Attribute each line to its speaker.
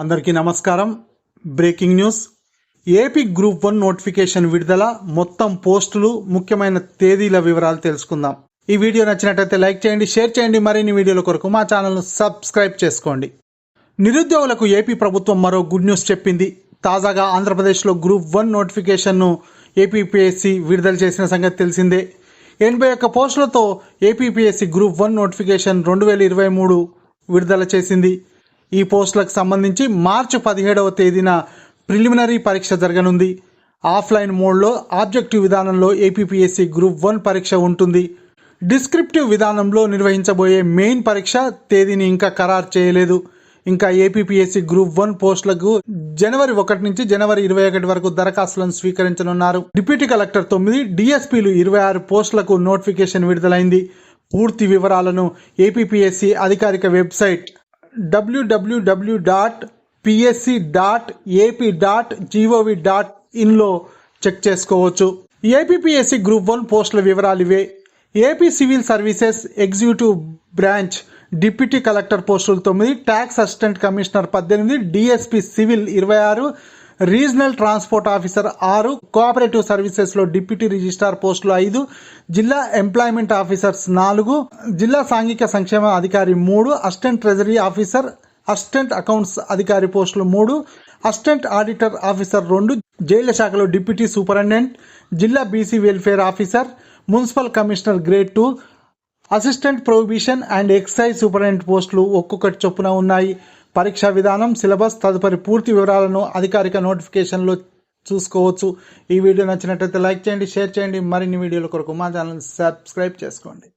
Speaker 1: అందరికీ నమస్కారం. Breaking news. AP group one notification విడుదల మొత్తం పోస్టులు ముఖ్యమైన తేదీల వివరాలు తెలుసుకుందాం. ఈ వీడియో నచ్చినట్లయితే లైక్ చేయండి షేర్ చేయండి మరిన్ని వీడియోల కొరకు మా ఛానల్ను సబ్స్క్రైబ్ చేసుకోండి. నిరుద్యోగులకు ఏపీ ప్రభుత్వం మరో గుడ్ న్యూస్ చెప్పింది. తాజాగా ఆంధ్రప్రదేశ్లో గ్రూప్ వన్ నోటిఫికేషన్ను ఏపీపీఎస్సీ విడుదల చేసిన సంగతి తెలిసిందే. ఎనభై ఒక్క పోస్టులతో ఏపీపీఎస్సీ గ్రూప్ వన్ నోటిఫికేషన్ రెండు వేల ఇరవై మూడు విడుదల చేసింది. ఈ పోస్టులకు సంబంధించి మార్చి పదిహేడవ తేదీన ప్రిలిమినరీ పరీక్ష జరగనుంది. ఆఫ్లైన్ మోడ్లో ఆబ్జెక్టివ్ విధానంలో ఏపీపీఎస్సీ గ్రూప్ వన్ పరీక్ష ఉంటుంది. డిస్క్రిప్టివ్ విధానంలో నిర్వహించబోయే మెయిన్ పరీక్ష తేదీని ఇంకా ఖరారు చేయలేదు. ఇంకా ఏపీపీఎస్సీ గ్రూప్ వన్ పోస్టులకు జనవరి ఒకటి నుంచి జనవరి ఇరవై ఒకటి వరకు దరఖాస్తులను స్వీకరించనున్నారు. డిప్యూటీ కలెక్టర్ తొమ్మిది డిఎస్పీలు ఇరవై ఆరు పోస్టులకు నోటిఫికేషన్ విడుదలైంది. పూర్తి వివరాలను ఏపీపీఎస్సీ అధికారిక website WWW dot PSC dot AP dot GOV dot ఇన్లో check చేసుకోవచ్చు ఏపీపీఎస్సీ గ్రూప్ వన్ పోస్టుల వివరాలు ఇవే. AP civil services executive branch deputy collector పోస్టులు తొమ్మిది ట్యాక్స్ అసిస్టెంట్ కమిషనర్ పద్దెనిమిది డిఎస్పీ సివిల్ ఇరవై ఆరు రీజనల్ ట్రాన్స్పోర్ట్ ఆఫీసర్ ఆరు కోఆపరేటివ్ సర్వీసెస్లో డిప్యూటీ రిజిస్ట్రార్ పోస్టులు ఐదు జిల్లా ఎంప్లాయ్మెంట్ ఆఫీసర్స్ నాలుగు జిల్లా సాంఘిక సంక్షేమ అధికారి మూడు assistant treasury officer assistant accounts అధికారి పోస్టులు మూడు అసిస్టెంట్ ఆడిటర్ ఆఫీసర్ రెండు జైళ్ళ శాఖలో డిప్యూటీ సూపరింటెండెంట్ జిల్లా BC welfare officer municipal commissioner grade two assistant prohibition and excise superintendent పోస్టులు ఒక్కొక్కటి చొప్పున ఉన్నాయి. పరీక్షా విధానం సిలబస్ తదుపరి పూర్తి వివరాలను అధికారిక నోటిఫికేషన్లో చూసుకోవచ్చు. ఈ వీడియో నచ్చినట్లయితే లైక్ చేయండి షేర్ చేయండి. మరిన్ని వీడియోల కొరకు మా ఛానల్ సబ్స్క్రైబ్ చేసుకోండి.